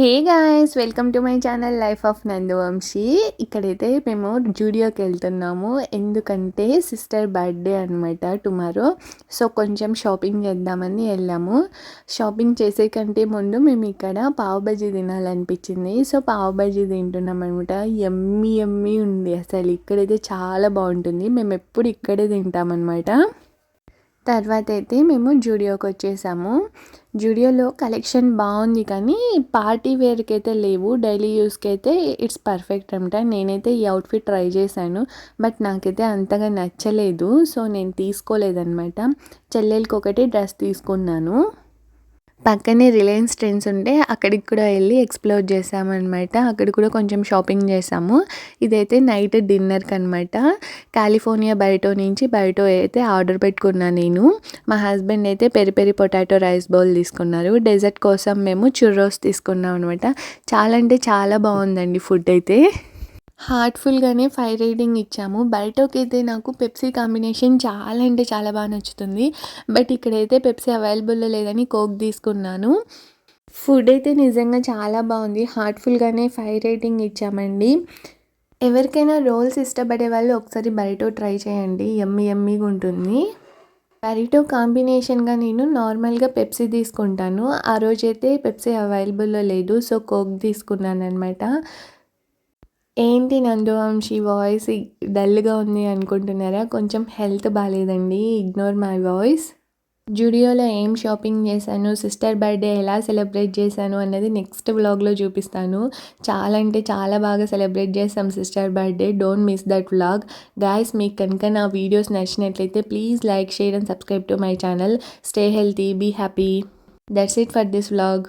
Hey guys welcome to my channel life of Nanduvamshi. ఇక్కడైతే మేము జూడియోకి వెళ్తున్నాము. ఎందుకంటే సిస్టర్ బర్త్డే అనమాట టుమారో. సో కొంచెం షాపింగ్ చేద్దామని వెళ్ళాము. షాపింగ్ చేసే కంటే ముందు మేము ఇక్కడ పావు తినాలనిపించింది. సో పావు తింటున్నాం అనమాట ఎమ్మి ఎమ్మి ఉంది అసలు. ఇక్కడైతే చాలా బాగుంటుంది. మేము ఎప్పుడు ఇక్కడే తింటామన్నమాట తర్వాత అయితే మేము జూడియోకి వచ్చేసాము. జూడియోలో కలెక్షన్ బాగుంది కానీ పార్టీ వేర్కి అయితే లేవు. డైలీ యూస్కి అయితే ఇట్స్ పర్ఫెక్ట్ అనమాట నేనైతే ఈ అవుట్ఫిట్ ట్రై చేశాను. బట్ నాకైతే అంతగా నచ్చలేదు. సో నేను తీసుకోలేదనమాట చెల్లెలకి ఒకటి డ్రెస్ తీసుకున్నాను. పక్కనే రిలయన్స్ ట్రెండ్స్ ఉంటే అక్కడికి కూడా వెళ్ళి ఎక్స్ప్లోర్ చేసామన్నమాట అక్కడ కూడా కొంచెం షాపింగ్ చేసాము ఇదైతే నైట్ డిన్నర్కి అనమాట కాలిఫోర్నియా బయటో నుంచి బయటో అయితే ఆర్డర్ పెట్టుకున్నాను నేను. మా హస్బెండ్ అయితే peri peri potato rice bowl తీసుకున్నారు. డెజర్ట్ కోసం మేము చుర్రోస్ తీసుకున్నాం అనమాట చాలా అంటే చాలా బాగుందండి ఫుడ్ అయితే. హార్ట్ఫుల్గానే ఫైవ్ రేటింగ్ ఇచ్చాము. బయటకైతే నాకు పెప్సీ కాంబినేషన్ చాలా అంటే చాలా బాగా నచ్చుతుంది. బట్ ఇక్కడైతే పెప్సీ అవైలబుల్లో లేదని కోక్ తీసుకున్నాను. ఫుడ్ అయితే నిజంగా చాలా బాగుంది. హార్ట్ఫుల్గానే ఫైవ్ రేటింగ్ ఇచ్చామండి. ఎవరికైనా రోల్స్ ఇష్టపడే వాళ్ళు ఒకసారి బయట ట్రై చేయండి. ఎమ్మి ఎమ్మిగా ఉంటుంది. బరిటో కాంబినేషన్గా నేను నార్మల్గా పెప్సీ తీసుకుంటాను. ఆ రోజైతే పెప్సీ అవైలబుల్లో లేదు. సో కోక్ తీసుకున్నాను అనమాట ఏంటి నందువంశీ వాయిస్ డల్గా ఉంది అనుకుంటున్నారా? కొంచెం హెల్త్ బాగాలేదండి ఇగ్నోర్ మై వాయిస్ జుడియోలో ఏం షాపింగ్ చేశాను? సిస్టర్ బర్త్డే ఎలా సెలబ్రేట్ చేశాను? అన్నది నెక్స్ట్ వ్లాగ్లో చూపిస్తాను. చాలా అంటే చాలా బాగా సెలబ్రేట్ చేస్తాం sister birthday don't miss that vlog guys మీకు కనుక నా వీడియోస్ నచ్చినట్లయితే please like share and subscribe to my channel stay healthy be happy that's it for this vlog